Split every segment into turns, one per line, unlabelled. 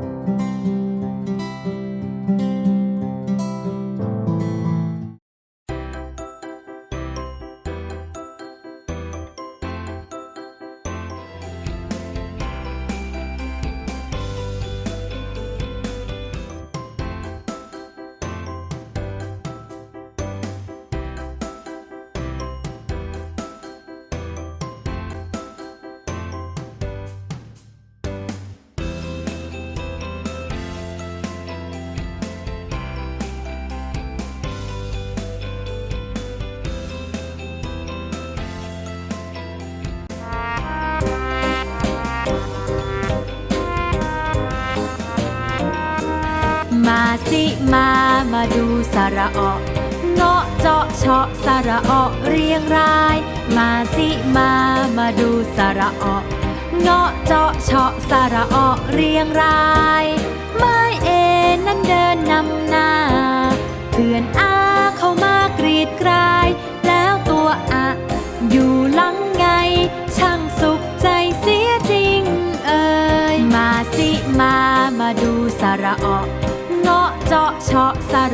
มา สิมา มาดูสาระออเงาะเจาะเฉาะสาระออเรียงราย มาสิมา มาดูสาระออเงาะเจาะเฉาะสาระออเรียงรายไม้เอนั้นเดินนำหน้า เพื่อนอาเข้ามากรีดกราย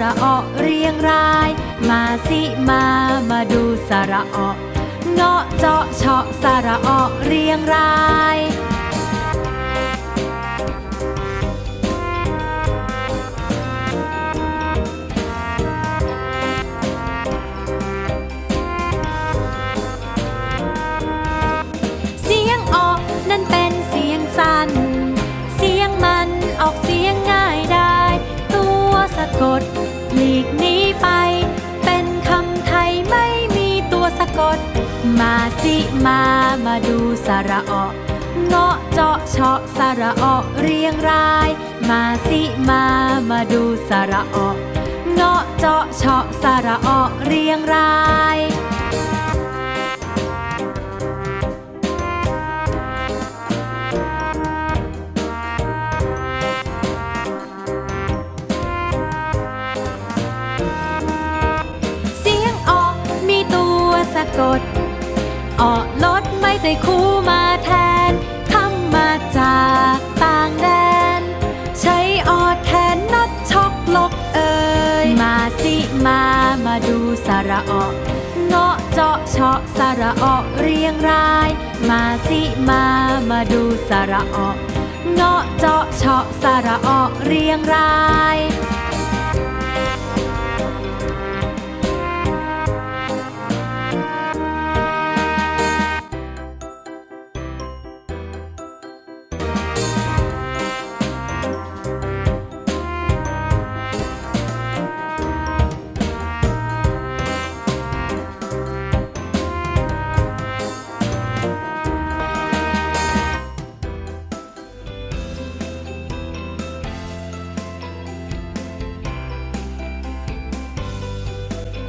ระออเรียงราย มาสิมามาดูสาระออเงาะเจาะเฉาะสาระออเรียงราย มา มาดูสาระออเงาะเจาะเฉาะสาระออเรียงราย มาสิมา มาดูสาระออเงาะเจาะเฉาะสาระออเรียงรายเสียงอมีตัวสะกด ออกลดไม่ได้คู่มาแทนคำมาจากต่างแดน ใช้ออดแทนน็อตช็อกลกเอ่ยมาสิมามาดูสาระออกเงาะเจาะเฉาะสาระออกเรียงราย มาสิมามาดูสาระออกเงาะเจาะเฉาะสาระออกเรียงราย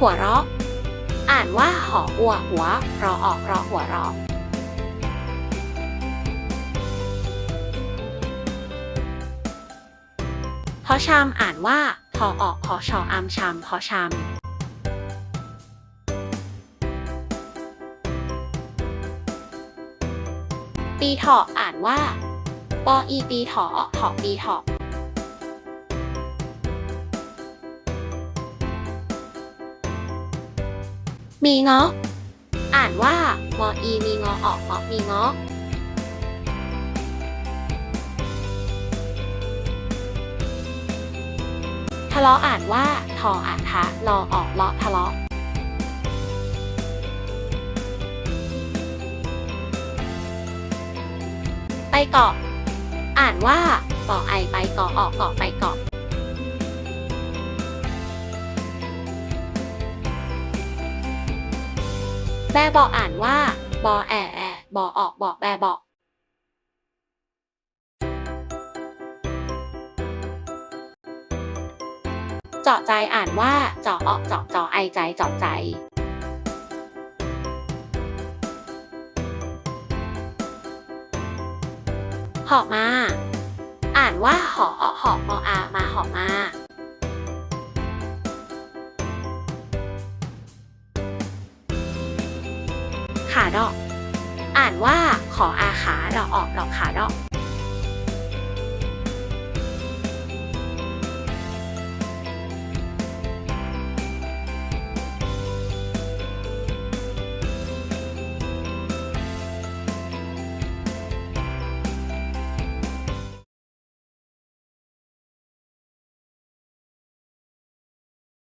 หัวเราะ อ่านว่าหออัวหัวรอออกรอหัวเราะพอชามอ่านว่าพอออกพอชออามชามพอชามปีเถาะอ่านว่าปออีปีเถาะเถาะปีเถาะ มีเงาะอ่านว่ามออีมีงอออกมอมีเงาะทะเลาะอ่านว่าทออ่านทะรอออกเลาะทะเลาะไปเกาะ อ่านว่าปอไอไปเกาะออกเกาะไปเกาะ แบบอกอ่านว่า บอแอแอบอออกบอกแบบอกเจาะใจอ่านว่าเจาะออกเจาะจอไอใจเจาะใจ หอบมา อ่านว่าหออหอบมออามาหอบมา ขาดอก อ่านว่าขออาขาดอกออกดอกขาดอก